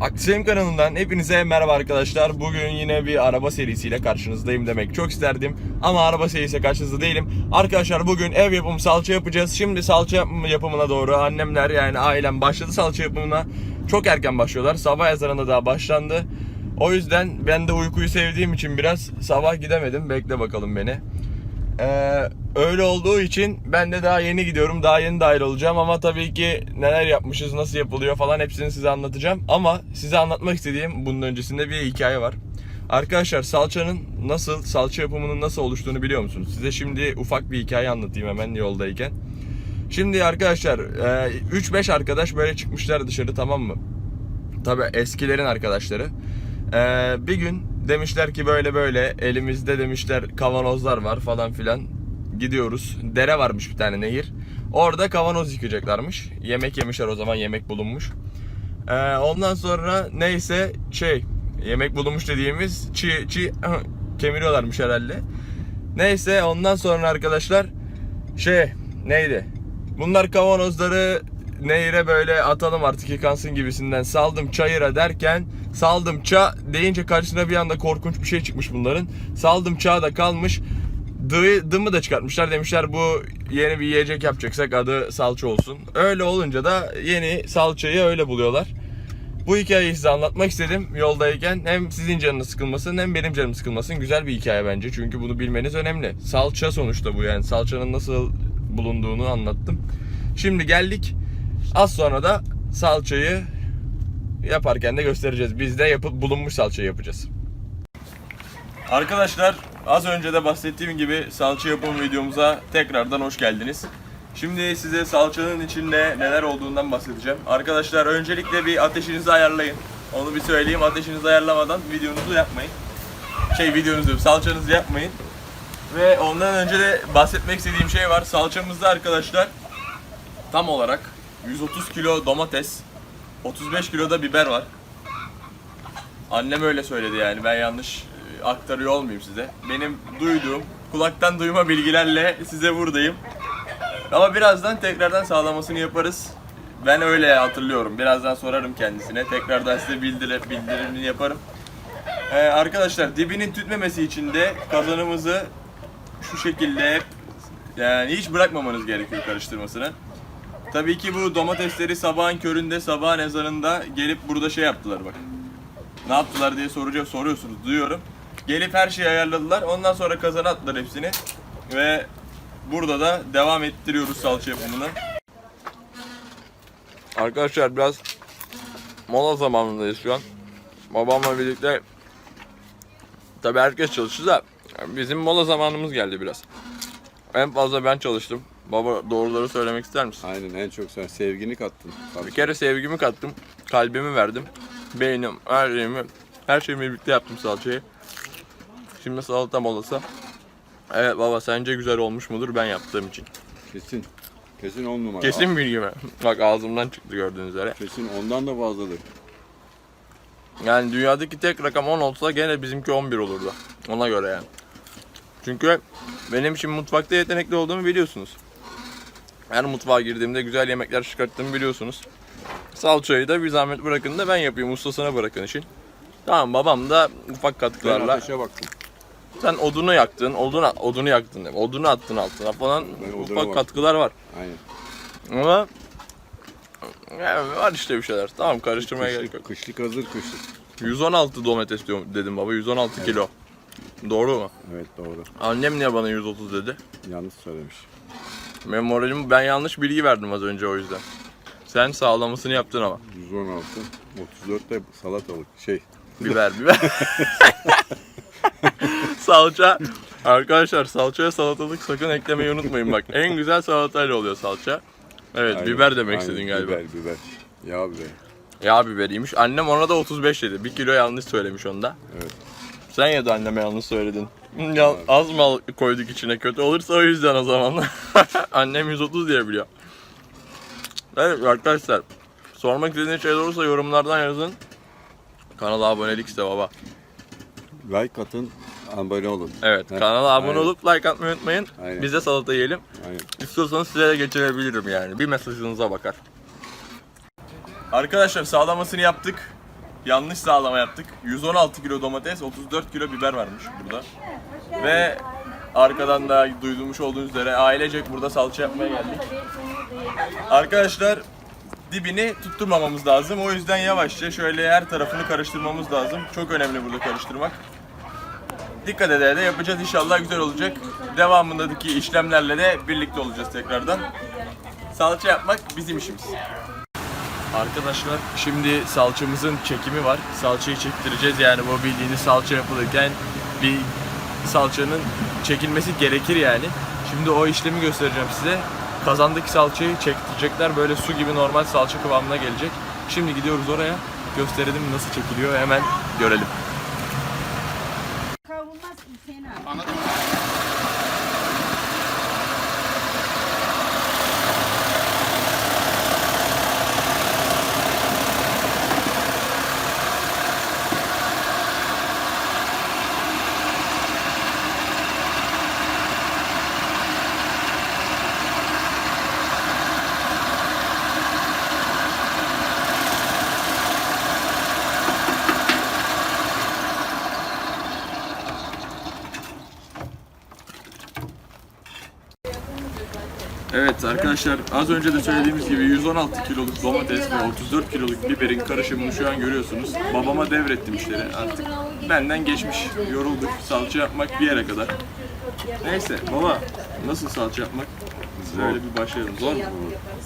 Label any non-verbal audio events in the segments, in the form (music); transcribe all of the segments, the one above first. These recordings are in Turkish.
Aktisem kanalından hepinize merhaba arkadaşlar. Bugün yine bir araba serisiyle karşınızdayım demek çok isterdim. Ama araba serisiyle karşınızda değilim. Arkadaşlar bugün ev yapımı salça yapacağız. Şimdi salça yapımı- yapımına doğru annemler yani ailem başladı salça yapımına. Çok erken başlıyorlar. Sabah ezanında daha başlandı. O yüzden ben de uykuyu sevdiğim için biraz sabah gidemedim. Bekle bakalım beni. Ee, öyle olduğu için ben de daha yeni gidiyorum. Daha yeni dahil olacağım ama tabii ki neler yapmışız, nasıl yapılıyor falan hepsini size anlatacağım. Ama size anlatmak istediğim bunun öncesinde bir hikaye var. Arkadaşlar salçanın nasıl, salça yapımının nasıl oluştuğunu biliyor musunuz? Size şimdi ufak bir hikaye anlatayım hemen yoldayken. Şimdi arkadaşlar e, 3-5 arkadaş böyle çıkmışlar dışarı tamam mı? Tabii eskilerin arkadaşları. Ee, bir gün demişler ki böyle böyle elimizde demişler kavanozlar var falan filan. Gidiyoruz. Dere varmış bir tane nehir. Orada kavanoz yıkayacaklarmış. Yemek yemişler o zaman yemek bulunmuş. Ee, ondan sonra neyse şey yemek bulunmuş dediğimiz çiğ çiğ kemiriyorlarmış herhalde. Neyse ondan sonra arkadaşlar şey neydi? Bunlar kavanozları nehire böyle atalım artık yıkansın gibisinden saldım çayıra derken saldım ça deyince karşısına bir anda korkunç bir şey çıkmış bunların. Saldım çağ da kalmış. Dı, dımı da çıkartmışlar demişler bu yeni bir yiyecek yapacaksak adı salça olsun. Öyle olunca da yeni salçayı öyle buluyorlar. Bu hikayeyi size anlatmak istedim yoldayken. Hem sizin canınız sıkılmasın hem benim canım sıkılmasın. Güzel bir hikaye bence çünkü bunu bilmeniz önemli. Salça sonuçta bu yani salçanın nasıl bulunduğunu anlattım. Şimdi geldik. Az sonra da salçayı yaparken de göstereceğiz. Biz de yapıp bulunmuş salçayı yapacağız. Arkadaşlar az önce de bahsettiğim gibi salça yapım videomuza tekrardan hoş geldiniz. Şimdi size salçanın içinde neler olduğundan bahsedeceğim. Arkadaşlar öncelikle bir ateşinizi ayarlayın. Onu bir söyleyeyim. Ateşinizi ayarlamadan videonuzu yapmayın. Şey videonuzu, salçanızı yapmayın. Ve ondan önce de bahsetmek istediğim şey var. Salçamızda arkadaşlar tam olarak 130 kilo domates, 35 kilo da biber var. Annem öyle söyledi yani ben yanlış e, aktarıyor olmayayım size. Benim duyduğum, kulaktan duyma bilgilerle size buradayım. Ama birazdan tekrardan sağlamasını yaparız. Ben öyle hatırlıyorum. Birazdan sorarım kendisine. Tekrardan size bildire, bildirimini yaparım. Ee, arkadaşlar dibinin tütmemesi için de kazanımızı şu şekilde yani hiç bırakmamanız gerekiyor karıştırmasını. Tabii ki bu domatesleri sabahın köründe, sabahın ezanında gelip burada şey yaptılar bak. Ne yaptılar diye soracağım, soruyorsunuz, duyuyorum. Gelip her şeyi ayarladılar. Ondan sonra kazana attılar hepsini. Ve burada da devam ettiriyoruz salça yapımını. Arkadaşlar biraz mola zamanındayız şu an. Babamla birlikte tabii herkes çalıştı da bizim mola zamanımız geldi biraz. En fazla ben çalıştım. Baba doğruları söylemek ister misin? Aynen en çok sen sevgini kattın. Bir kere sevgimi kattım, kalbimi verdim. Beynim, her şeyimi, her şeyimi birlikte yaptım salçayı. Şimdi salata molası. Evet baba sence güzel olmuş mudur ben yaptığım için? Kesin. Kesin on numara. Kesin bilgi mi? Bak ağzımdan çıktı gördüğünüz üzere. Kesin ondan da fazladır. Yani dünyadaki tek rakam 10 olsa gene bizimki 11 olurdu. Ona göre yani. Çünkü benim şimdi mutfakta yetenekli olduğumu biliyorsunuz. Her mutfağa girdiğimde güzel yemekler çıkarttığımı biliyorsunuz. Salçayı da bir zahmet bırakın da ben yapayım. Ustasına bırakın işin. Tamam babam da ufak Ben katkılarla. ateşe baktım. Sen odunu yaktın, odunu, odunu yaktın. değil mi? Odunu attın altına falan Ben oduna ufak baktım. katkılar var. Aynen. Ama yani var işte bir şeyler. Tamam karıştırmaya gerek yok. Kışlık, kışlık hazır kışlık. 116 domates diyorum dedim baba. 116 kilo. Doğru mu? Evet doğru. Annem niye bana 130 dedi? Yanlış söylemiş. Benim moralim ben yanlış bilgi verdim az önce o yüzden. Sen sağlamasını yaptın ama. 116. 34 de salatalık. Şey. Biber biber. (laughs) salça. Arkadaşlar salçaya salatalık sakın eklemeyi unutmayın bak. En güzel salatayla oluyor salça. Evet aynen, biber demek aynen, istedin galiba. Biber biber. Yağ biber. Yağ biberiymiş. Annem ona da 35 dedi. 1 kilo yanlış söylemiş onda. Evet. Sen ya da anneme yanlış söyledin. Ya, az mı koyduk içine kötü olursa o yüzden o zaman. (laughs) Annem 130 diye biliyor. Evet arkadaşlar. Sormak istediğiniz şeyler olursa yorumlardan yazın. Kanala abonelik iste baba. Like atın. Abone olun. Evet Heh, kanala abone aynen. olup like atmayı unutmayın. Aynen. Biz de salata yiyelim. Aynen. İstiyorsanız size de geçirebilirim yani. Bir mesajınıza bakar. Arkadaşlar sağlamasını yaptık. Yanlış sağlama yaptık. 116 kilo domates, 34 kilo biber varmış burada. Ve arkadan da duyduğumuş olduğunuz üzere ailecek burada salça yapmaya geldik. Arkadaşlar dibini tutturmamamız lazım. O yüzden yavaşça şöyle her tarafını karıştırmamız lazım. Çok önemli burada karıştırmak. Dikkat ede de yapacağız inşallah güzel olacak. Devamındaki işlemlerle de birlikte olacağız tekrardan. Salça yapmak bizim işimiz. Arkadaşlar şimdi salçamızın çekimi var. Salçayı çektireceğiz yani bu bildiğiniz salça yapılırken bir salçanın çekilmesi gerekir yani. Şimdi o işlemi göstereceğim size. Kazandaki salçayı çektirecekler böyle su gibi normal salça kıvamına gelecek. Şimdi gidiyoruz oraya gösterelim nasıl çekiliyor hemen görelim. Evet arkadaşlar az önce de söylediğimiz gibi 116 kiloluk domates ve 34 kiloluk biberin karışımını şu an görüyorsunuz. Babama devrettim işleri artık. Benden geçmiş, yorulduk. Salça yapmak bir yere kadar. Neyse baba nasıl salça yapmak? Böyle bir başlayalım. Zor mu?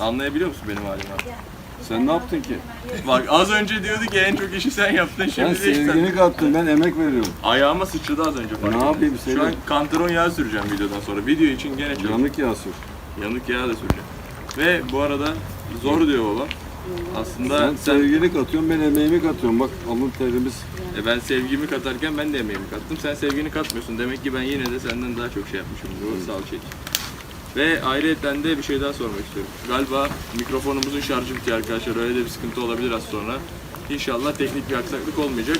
Anlayabiliyor musun benim halimi? Sen ne yaptın ki? Bak az önce diyordu ki en çok işi sen yaptın. Şimdi de işte sevgini kattım, ben emek veriyorum. ayağıma sıçradı az önce fark Ne ettim. yapayım Şu an kantaron yağı süreceğim videodan sonra. Video için gene çok Yanık yağ sür. Yanık yağ da süreceğim. Ve bu arada zor diyor babam. Aslında Sen sen, sevgini katıyorsun, ben emeğimi katıyorum. Bak alın terimiz. e, ben sevgimi katarken ben de emeğimi kattım. Sen sevgini katmıyorsun. Demek ki ben yine de senden daha çok şey yapmışım bu salça için. Ve ayrıyeten de bir şey daha sormak istiyorum. Galiba mikrofonumuzun şarjı bitiyor arkadaşlar. Öyle de bir sıkıntı olabilir az sonra. İnşallah teknik bir aksaklık olmayacak.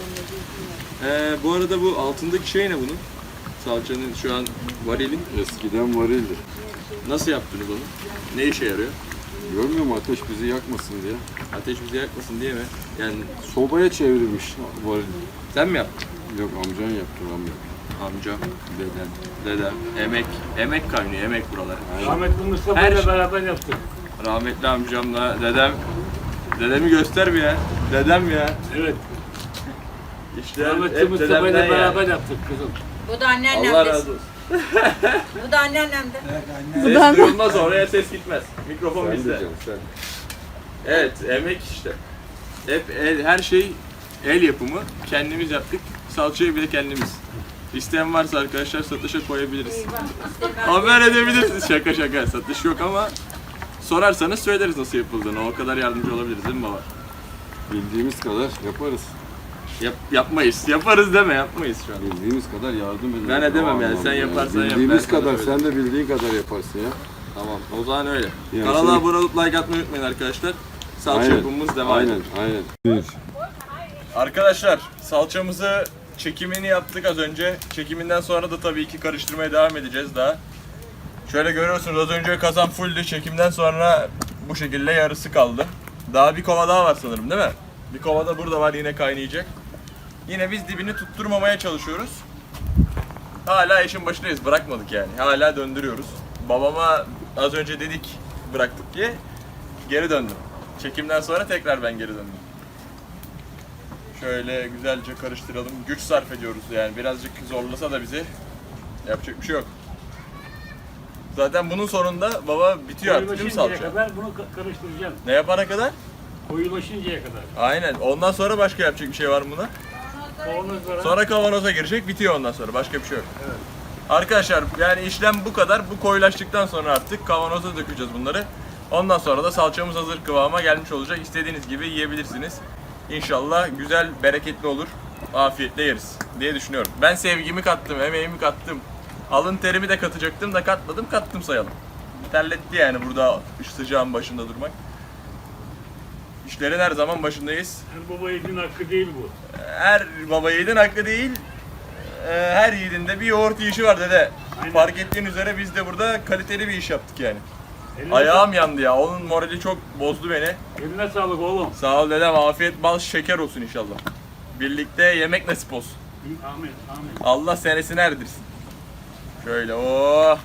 Ee, bu arada bu altındaki şey ne bunun? Salçanın şu an varilin. Eskiden varildi. Nasıl yaptınız onu? Ne işe yarıyor? Görmüyor musun ateş bizi yakmasın diye. Ateş bizi yakmasın diye mi? Yani Sobaya çevrilmiş varil. sen mi yaptın? Yok amcan yaptı amca. Amcam, dedem, dedem. Emek, emek kaynıyor, emek buralar. Rahmetli Mustafa Her ile şey- beraber yaptık. Rahmetli amcamla dedem. Dedemi göster bir ya. Dedem ya. Evet. İşte Rahmetli hep Mustafa ile dedemden beraber ya. yaptık kızım. Bu da anneannem. Allah razı olsun. Bu da anneannem de. Ses duyulmaz oraya ses gitmez. Mikrofon Sen bizde. sen. Evet, emek işte. Hep el, her şey el yapımı. Kendimiz yaptık. Salçayı bile kendimiz. İsteyen varsa arkadaşlar satışa koyabiliriz. Haber edebilirsiniz. Şaka şaka. Satış yok ama sorarsanız söyleriz nasıl yapıldığını. O kadar yardımcı olabiliriz değil mi baba? Bildiğimiz kadar yaparız. Yap, yapmayız. Yaparız deme yapmayız şu an. Bildiğimiz kadar yardım ederiz. Ben edemem yani, sen yaparsan yap, Bildiğimiz ben kadar, sen de bildiğin kadar yaparsın ya. Tamam. O zaman öyle. Yani Kanala seni- abone olup like atmayı unutmayın arkadaşlar. Salça yapımımız devam aynen, ediyor. aynen. Bir. Arkadaşlar salçamızı çekimini yaptık az önce. Çekiminden sonra da tabii ki karıştırmaya devam edeceğiz daha. Şöyle görüyorsunuz az önce kazan fulldü. Çekimden sonra bu şekilde yarısı kaldı. Daha bir kova daha var sanırım değil mi? Bir kova da burada var yine kaynayacak. Yine biz dibini tutturmamaya çalışıyoruz. Hala işin başındayız. Bırakmadık yani. Hala döndürüyoruz. Babama az önce dedik bıraktık diye geri döndüm. Çekimden sonra tekrar ben geri döndüm. Şöyle güzelce karıştıralım. Güç sarf ediyoruz yani. Birazcık zorlasa da bizi yapacak bir şey yok. Zaten bunun sonunda baba bitiyor artık değil mi Koyulaşıncaya salça? kadar bunu ka- karıştıracağım. Ne yapana kadar? Koyulaşıncaya kadar. Aynen. Ondan sonra başka yapacak bir şey var mı buna? Kavanozlara Sonra kavanoza girecek, bitiyor ondan sonra. Başka bir şey yok. Arkadaşlar yani işlem bu kadar. Bu koyulaştıktan sonra artık kavanoza dökeceğiz bunları. Ondan sonra da salçamız hazır kıvama gelmiş olacak. İstediğiniz gibi yiyebilirsiniz. İnşallah güzel, bereketli olur. Afiyetle yeriz diye düşünüyorum. Ben sevgimi kattım, emeğimi kattım. Alın terimi de katacaktım da katmadım, kattım sayalım. Terletti yani burada sıcağın başında durmak. İşlerin her zaman başındayız her baba yiğidin hakkı değil bu. her baba yiğidin hakkı değil. Ee, her yiğidin de bir yoğurt yiyişi var dede. Aynen. Fark ettiğin üzere biz de burada kaliteli bir iş yaptık yani. Eline Ayağım yandı ya. Onun morali çok bozdu beni. Eline sağlık oğlum. Sağ ol dedem. Afiyet bal şeker olsun inşallah. Birlikte yemek nasip olsun. Amin, amin. Allah senesini erdirsin. Şöyle o.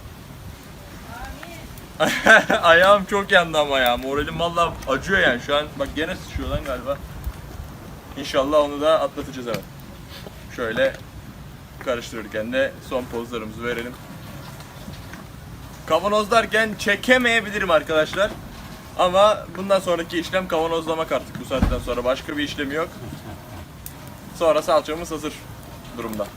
(laughs) Ayağım çok yandı ama ya. Moralim valla acıyor yani şu an. Bak gene sıçıyor lan galiba. İnşallah onu da atlatacağız hemen. Şöyle karıştırırken de son pozlarımızı verelim. Kavanozlarken çekemeyebilirim arkadaşlar. Ama bundan sonraki işlem kavanozlamak artık bu saatten sonra başka bir işlemi yok. Sonra salçamız hazır durumda.